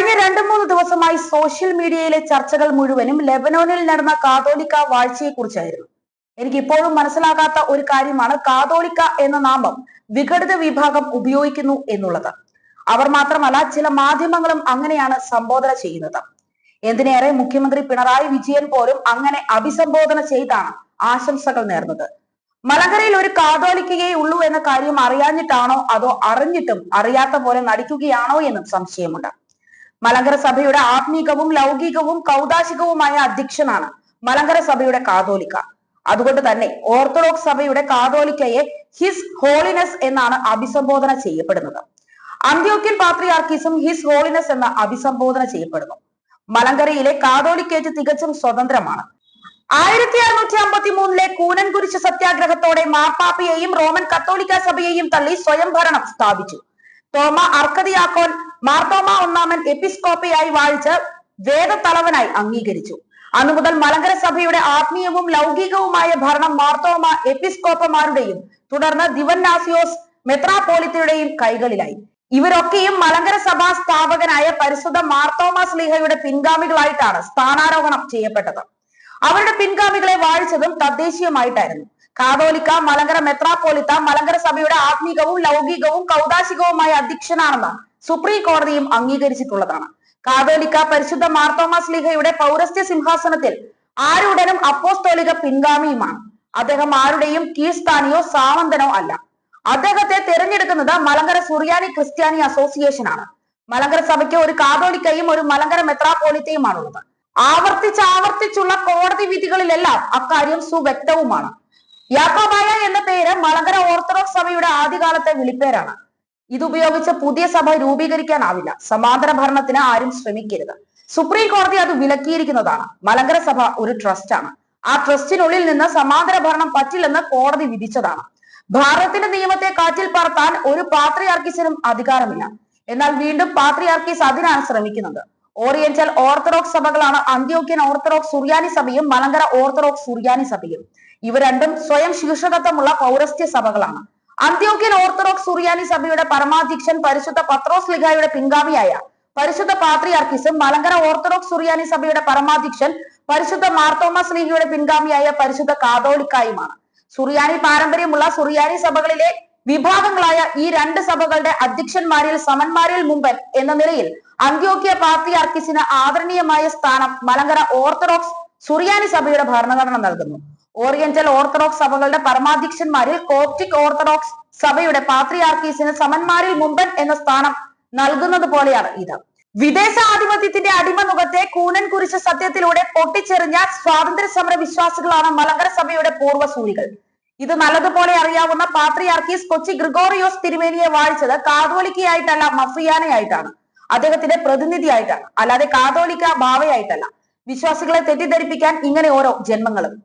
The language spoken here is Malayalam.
കഴിഞ്ഞ രണ്ടു മൂന്ന് ദിവസമായി സോഷ്യൽ മീഡിയയിലെ ചർച്ചകൾ മുഴുവനും ലെബനോനിൽ നടന്ന കാതോലിക്ക വാഴ്ചയെ കുറിച്ചായിരുന്നു എനിക്ക് ഇപ്പോഴും മനസ്സിലാകാത്ത ഒരു കാര്യമാണ് കാതോലിക്ക എന്ന നാമം വിഘടിത വിഭാഗം ഉപയോഗിക്കുന്നു എന്നുള്ളത്. അവർ മാത്രമല്ല ചില മാധ്യമങ്ങളും അങ്ങനെയാണ് സംബോധന ചെയ്യുന്നത്. എന്തിനേറെ മുഖ്യമന്ത്രി പിണറായി വിജയൻ പോലും അങ്ങനെ അഭിസംബോധന ചെയ്താണ് ആശംസകൾ നേർന്നത്. മലങ്കരയിൽ ഒരു കാതോലിക്കയേ ഉള്ളൂ എന്ന കാര്യം അറിയാഞ്ഞിട്ടാണോ അതോ അറിഞ്ഞിട്ടും അറിയാത്ത പോലെ നടിക്കുകയാണോ എന്നും സംശയമുണ്ട്. മലങ്കര സഭയുടെ ആത്മീകവും ലൗകികവും കൗതാശികവുമായ അധ്യക്ഷനാണ് മലങ്കര സഭയുടെ കാതോലിക്ക. അതുകൊണ്ട് തന്നെ ഓർത്തഡോക്സ് സഭയുടെ കാതോലിക്കയെ ഹിസ് ഹോളിനെസ് എന്നാണ് അഭിസംബോധന ചെയ്യപ്പെടുന്നത്. അന്ത്യോക്യൻ പാത്രിയാർക്കീസും ഹിസ് ഹോളിനെസ് എന്ന അഭിസംബോധന ചെയ്യപ്പെടുന്നു. മലങ്കരയിലെ കാതോലിക്കേറ്റ് തികച്ചും സ്വതന്ത്രമാണ്. ആയിരത്തി അറുന്നൂറ്റി അമ്പത്തി മൂന്നിലെ കൂനൻകുരിശ് സത്യാഗ്രഹത്തോടെ മാർപ്പാപ്പയെയും റോമൻ കത്തോലിക്ക സഭയെയും തള്ളി സ്വയംഭരണം സ്ഥാപിച്ചു. തോമ അർക്കതിയാക്കോൻ മാർത്തോമ ഒന്നാമൻ എപ്പിസ്കോപ്പയായി വാഴിച്ച് വേദത്തലവനായി അംഗീകരിച്ചു. അന്നു മുതൽ മലങ്കര സഭയുടെ ആത്മീയവും ലൗകികവുമായ ഭരണം മാർത്തോമ എപ്പിസ്കോപ്പമാരുടെയും തുടർന്ന് ദിവന്നാസിയോസ് മെത്രാപോലിത്തയുടെയും കൈകളിലായി. ഇവരൊക്കെയും മലങ്കര സഭാ സ്ഥാപകനായ പരിശുദ്ധ മാർത്തോമ സ്ലീഹയുടെ പിൻഗാമികളായിട്ടാണ് സ്ഥാനാരോഹണം ചെയ്യപ്പെട്ടത്. അവരുടെ പിൻഗാമികളെ വാഴിച്ചതും തദ്ദേശീയമായിട്ടായിരുന്നു. കാതോലിക്ക മലങ്കര മെത്രാപ്പോലിത്ത മലങ്കര സഭയുടെ ആത്മീകവും ലൗകികവും കൗതാശികവുമായ അധ്യക്ഷനാണെന്ന് സുപ്രീം കോടതിയും അംഗീകരിച്ചിട്ടുള്ളതാണ്. കാതോലിക്ക പരിശുദ്ധ മാർത്തോമാസ് ലീഗയുടെ പൗരസ്ത്യ സിംഹാസനത്തിൽ ആരുടനും അപ്പോസ്തോലിക പിൻഗാമിയുമാണ്. അദ്ദേഹം ആരുടെയും കീഴ്സ്ഥാനിയോ സാമന്തനോ അല്ല. അദ്ദേഹത്തെ തിരഞ്ഞെടുക്കുന്നത് മലങ്കര സുറിയാനി ക്രിസ്ത്യാനി അസോസിയേഷൻ ആണ് മലങ്കര സഭയ്ക്ക് ഒരു കാതോലിക്കയും ഒരു മലങ്കര മെത്രാപ്പോലിത്തയുമാണുള്ളത്. ആവർത്തിച്ച് ആവർത്തിച്ചുള്ള കോടതി വിധികളിലെല്ലാം അക്കാര്യം സുവ്യക്തവുമാണ്. യാക്കോബായ എന്ന പേര് മലങ്കര ഓർത്തഡോക്സ് സഭയുടെ ആദ്യകാലത്തെ വിളിപ്പേരാണ്. ഇതുപയോഗിച്ച് പുതിയ സഭ രൂപീകരിക്കാനാവില്ല. സമാന്തര ഭരണത്തിന് ആരും ശ്രമിക്കരുത്. സുപ്രീം കോടതി അത് വിലക്കിയിരിക്കുന്നതാണ്. മലങ്കര സഭ ഒരു ട്രസ്റ്റാണ് ആ ട്രസ്റ്റിനുള്ളിൽ നിന്ന് സമാന്തര ഭരണം പറ്റില്ലെന്ന് കോടതി വിധിച്ചതാണ്. ഭാരതത്തിന്റെ നിയമത്തെ കാറ്റിൽ പറത്താൻ ഒരു പാത്രിയാർക്കിസിനും അധികാരമില്ല. എന്നാൽ വീണ്ടും പാത്രിയാർക്കിസ് അതിനാണ് ശ്രമിക്കുന്നത്. ഓറിയന്റൽ ഓർത്തഡോക്സ് സഭകളാണ് അന്ത്യോക്യൻ ഓർത്തഡോക്സ് സുറിയാനി സഭയും മലങ്കര ഓർത്തഡോക്സ് സുറിയാനി സഭയും. ഇവ രണ്ടും സ്വയം ശീർഷകത്വമുള്ള പൗരസ്ത്യ സഭകളാണ്. അന്ത്യോക്യൻ ഓർത്തഡോക്സ് സുറിയാനി സഭയുടെ പരമാധ്യക്ഷൻ പരിശുദ്ധ പത്രോസ് ലിഗായുടെ പിൻഗാമിയായ പരിശുദ്ധ പാത്രിയാർക്കിസും മലങ്കര ഓർത്തഡോക്സ് സുറിയാനി സഭയുടെ പരമാധ്യക്ഷൻ പരിശുദ്ധ മാർത്തോമസ് ലീഗയുടെ പിൻഗാമിയായ പരിശുദ്ധ കാതോലിക്കായുമാണ്. സുറിയാനി പാരമ്പര്യമുള്ള സുറിയാനി സഭകളിലെ വിഭാഗങ്ങളായ ഈ രണ്ട് സഭകളുടെ അധ്യക്ഷന്മാരിൽ സമന്മാരിൽ മുമ്പൻ എന്ന നിലയിൽ അന്ത്യോക്യ പാത്രിയാർക്കിസിന് ആദരണീയമായ സ്ഥാനം മലങ്കര ഓർത്തഡോക്സ് സുറിയാനി സഭയുടെ ഭരണഘടന നൽകുന്നു. ഓറിയന്റൽ ഓർത്തഡോക്സ് സഭകളുടെ പരമാധ്യക്ഷന്മാരിൽ കോപ്റ്റിക് ഓർത്തഡോക്സ് സഭയുടെ പാത്രിയാർക്കീസിന് സമന്മാരിൽ മുമ്പൻ എന്ന സ്ഥാനം നൽകുന്നത് പോലെയാണ് ഇത്. വിദേശ ആധിപത്യത്തിന്റെ അടിമമുഖത്തെ കൂനൻ കുരിശ് സത്യത്തിലൂടെ പൊട്ടിച്ചെറിഞ്ഞ സ്വാതന്ത്ര്യ സമര വിശ്വാസികളാണ് മലങ്കര സഭയുടെ പൂർവ പൂർവസൂരികൾ. ഇത് നല്ലതുപോലെ അറിയാവുന്ന പാത്രിയാർക്കീസ് കൊച്ചി ഗ്രിഗോറിയോസ് തിരുമേനിയെ വാഴിച്ചത് കാതോലിക്കയായിട്ടല്ല മഫിയാനയായിട്ടാണ്. അദ്ദേഹത്തിന്റെ പ്രതിനിധിയായിട്ടാണ്. അല്ലാതെ കാതോലിക്ക ഭാവയായിട്ടല്ല വിശ്വാസികളെ തെറ്റിദ്ധരിപ്പിക്കാൻ ഇങ്ങനെ ഓരോ ജന്മങ്ങളും.